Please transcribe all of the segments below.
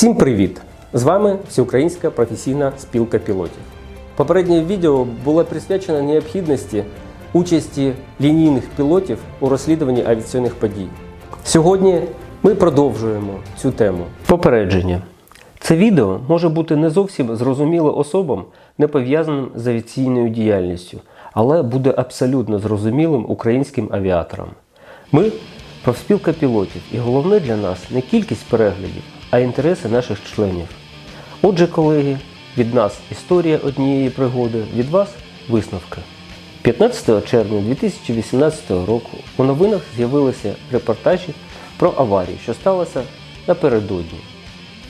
Всім привіт! З вами Всеукраїнська професійна спілка пілотів. Попереднє відео було присвячено необхідності участі лінійних пілотів у розслідуванні авіаційних подій. Сьогодні ми продовжуємо цю тему. Попередження. Це відео може бути не зовсім зрозуміло особам, не пов'язаним з авіаційною діяльністю, але буде абсолютно зрозумілим українським авіаторам. Ми профспілка пілотів, і головне для нас не кількість переглядів, а інтереси наших членів. Отже, колеги, від нас історія однієї пригоди, від вас висновки. 15 червня 2018 року у новинах з'явилися репортажі про аварію, що сталося напередодні.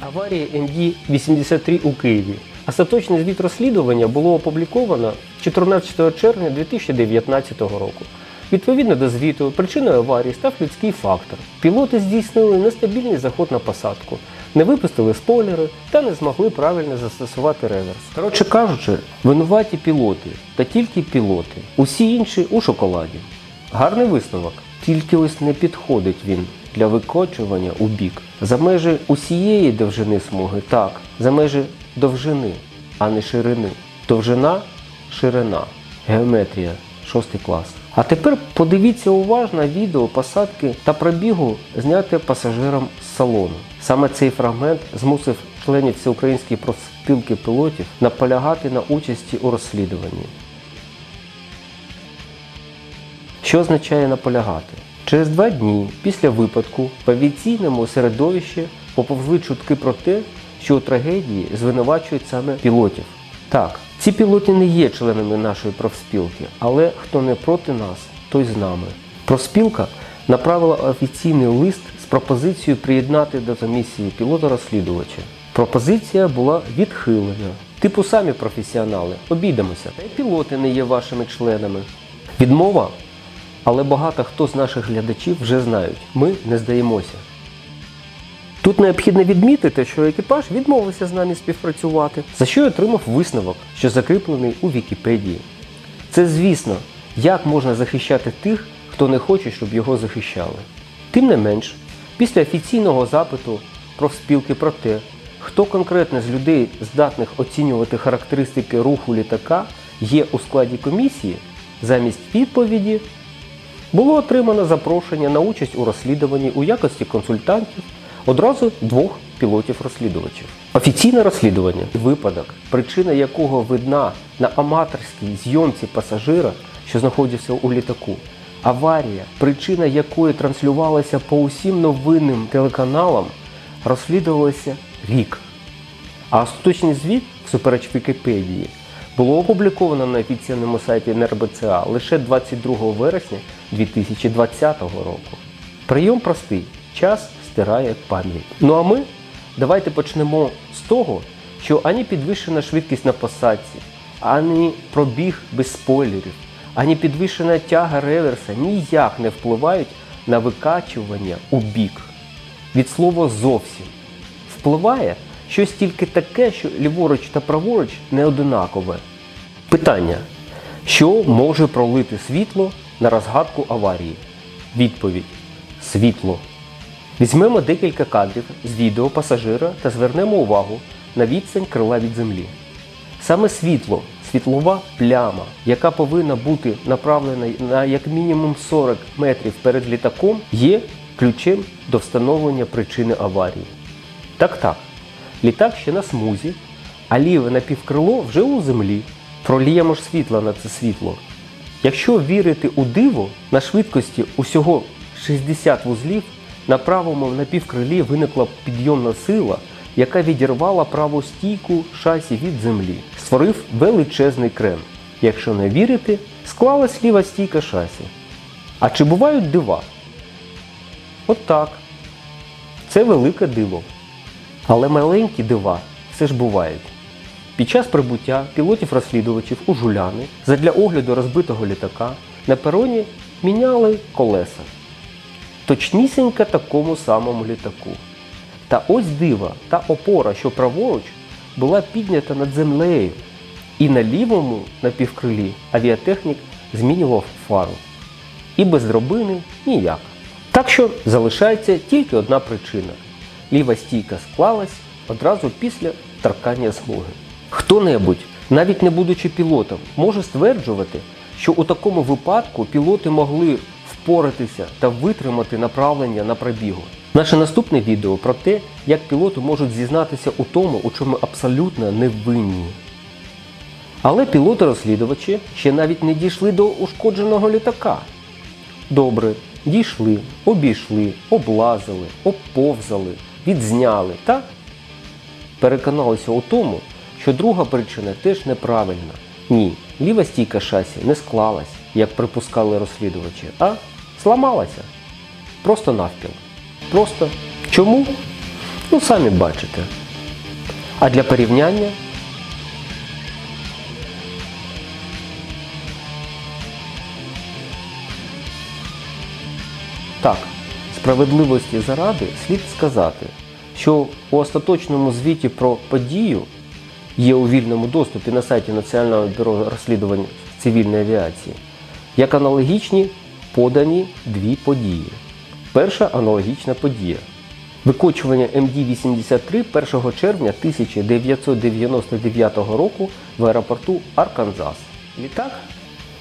Аварія МД-83 у Києві. Остаточний звіт розслідування було опубліковано 14 червня 2019 року. Відповідно до звіту, причиною аварії став людський фактор. Пілоти здійснили нестабільний заход на посадку, не випустили спойлери та не змогли правильно застосувати реверс. Коротше кажучи, винуваті пілоти та тільки пілоти. Усі інші у шоколаді. Гарний висновок, тільки ось не підходить він для викочування у бік. За межі усієї довжини смуги, так, за межі довжини, а не ширини. Довжина, ширина, геометрія, 6 клас. А тепер подивіться уважно відео посадки та пробігу, зняте пасажиром з салону. Саме цей фрагмент змусив членів Всеукраїнської профспілки пілотів наполягати на участі у розслідуванні. Що означає наполягати? Через два дні після випадку в авіаційному середовищі поповзли чутки про те, що у трагедії звинувачують саме пілотів. Так, ці пілоти не є членами нашої профспілки, але хто не проти нас, той з нами. Профспілка направила офіційний лист з пропозицією приєднати до комісії пілота-розслідувача. Пропозиція була відхилена. Типу самі професіонали, обійдемося. Та й пілоти не є вашими членами. Відмова але багато хто з наших глядачів вже знають, ми не здаємося. Тут необхідно відмітити, що екіпаж відмовився з нами співпрацювати, за що й отримав висновок, що закріплений у Вікіпедії. Це звісно, як можна захищати тих, хто не хоче, щоб його захищали. Тим не менш, після офіційного запиту профспілки про те, хто конкретно з людей, здатних оцінювати характеристики руху літака, є у складі комісії, замість відповіді було отримано запрошення на участь у розслідуванні у якості консультантів одразу двох пілотів-розслідувачів. Офіційне розслідування випадок, причина якого видна на аматорській зйомці пасажира, що знаходився у літаку. Аварія, причина якої транслювалася по усім новинним телеканалам, розслідувалася рік. А остаточний звіт, всупереч Вікіпедії, було опубліковано на офіційному сайті НРБЦА лише 22 вересня 2020 року. Прийом простий, час стирає пам'ять. Ну а ми давайте почнемо з того, що ані підвищена швидкість на посадці, ані пробіг без спойлерів, ані підвищена тяга реверса ніяк не впливають на викачування у бік. Від слова зовсім. Впливає щось тільки таке, що ліворуч та праворуч не одинакове. Питання. Що може пролити світло на розгадку аварії? Відповідь світло. Візьмемо декілька кадрів з відео пасажира та звернемо увагу на відстань крила від землі. Саме світло, світлова пляма, яка повинна бути направлена на як мінімум 40 метрів перед літаком, є ключем до встановлення причини аварії. Так так, літак ще на смузі, а ліве напівкрило вже у землі. Проліємо ж світло на це світло. Якщо вірити у диво, на швидкості усього 60 вузлів на правому напівкрилі виникла підйомна сила, яка відірвала праву стійку шасі від землі, створив величезний крен. Якщо не вірити, склалась ліва стійка шасі. А чи бувають дива? От так. Це велике диво. Але маленькі дива все ж бувають. Під час прибуття пілотів-розслідувачів у жуляни задля огляду розбитого літака на пероні міняли колеса. Точнісінько такому самому літаку. Та ось дива, та опора, що праворуч, була піднята над землею, і на лівому напівкрилі авіатехнік змінював фару. І без дробини ніяк. Так що залишається тільки одна причина. Ліва стійка склалась, одразу після торкання смуги. Хто-небудь, навіть не будучи пілотом, може стверджувати, що у такому випадку пілоти могли впоратися та витримати направлення на пробігу. Наше наступне відео про те, як пілоти можуть зізнатися у тому, у чому абсолютно не винні. Але пілоти-розслідувачі ще навіть не дійшли до ушкодженого літака. Добре, дійшли, обійшли, облазили, обповзали, відзняли та переконалися у тому, що друга причина теж неправильна. Ні, ліва стійка шасі не склалась, як припускали розслідувачі, а зламалася. Просто навпіл. Просто. Чому? Ну, самі бачите. А для порівняння Так, справедливості заради слід сказати, що у остаточному звіті про подію є у вільному доступі на сайті Національного бюро розслідувань цивільної авіації, як аналогічні подані дві події. Перша аналогічна подія. Викочування МД-83 1 червня 1999 року в аеропорту Арканзас. Літак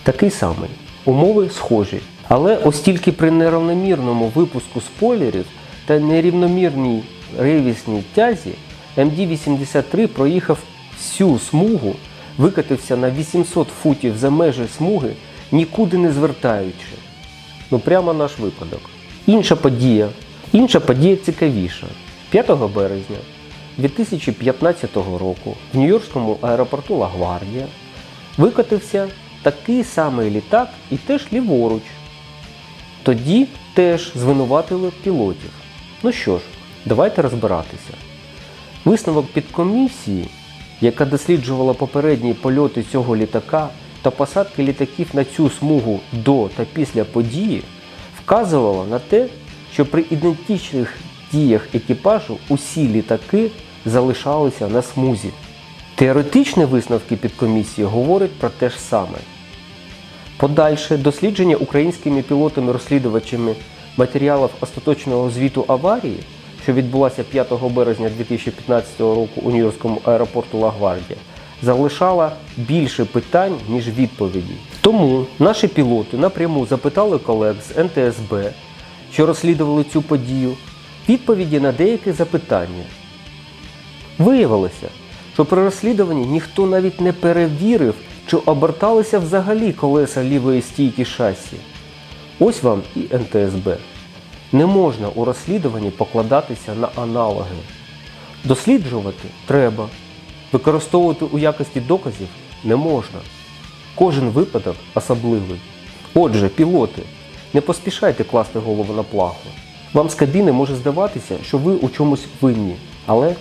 такий самий. Умови схожі. Але ось тільки при неравномірному випуску спойлерів та нерівномірній ревісній тязі МД-83 проїхав всю смугу, викатився на 800 футів за межі смуги, нікуди не звертаючи. Ну прямо наш випадок. Інша подія. Інша подія цікавіша. 5 березня 2015 року в Нью-Йоркському аеропорту Лагвардія викотився такий самий літак і теж ліворуч. Тоді теж звинуватили пілотів. Ну що ж, давайте розбиратися. Висновок підкомісії, яка досліджувала попередні польоти цього літака та посадки літаків на цю смугу до та після події, вказувала на те, що при ідентичних діях екіпажу усі літаки залишалися на смузі. Теоретичні висновки підкомісії говорять про те ж саме. Подальше дослідження українськими пілотами-розслідувачами матеріалів остаточного звіту аварії, що відбулася 5 березня 2015 року у Нью-Йоркському аеропорту Лагвардія, залишала більше питань, ніж відповідей. Тому наші пілоти напряму запитали колег з НТСБ, що розслідували цю подію, відповіді на деякі запитання. Виявилося, що при розслідуванні ніхто навіть не перевірив, чи оберталися взагалі колеса лівої стійки шасі. Ось вам і НТСБ. Не можна у розслідуванні покладатися на аналоги. Досліджувати треба. Використовувати у якості доказів не можна. Кожен випадок особливий. Отже, пілоти, не поспішайте класти голову на плаху. Вам з кабіни може здаватися, що ви у чомусь винні, але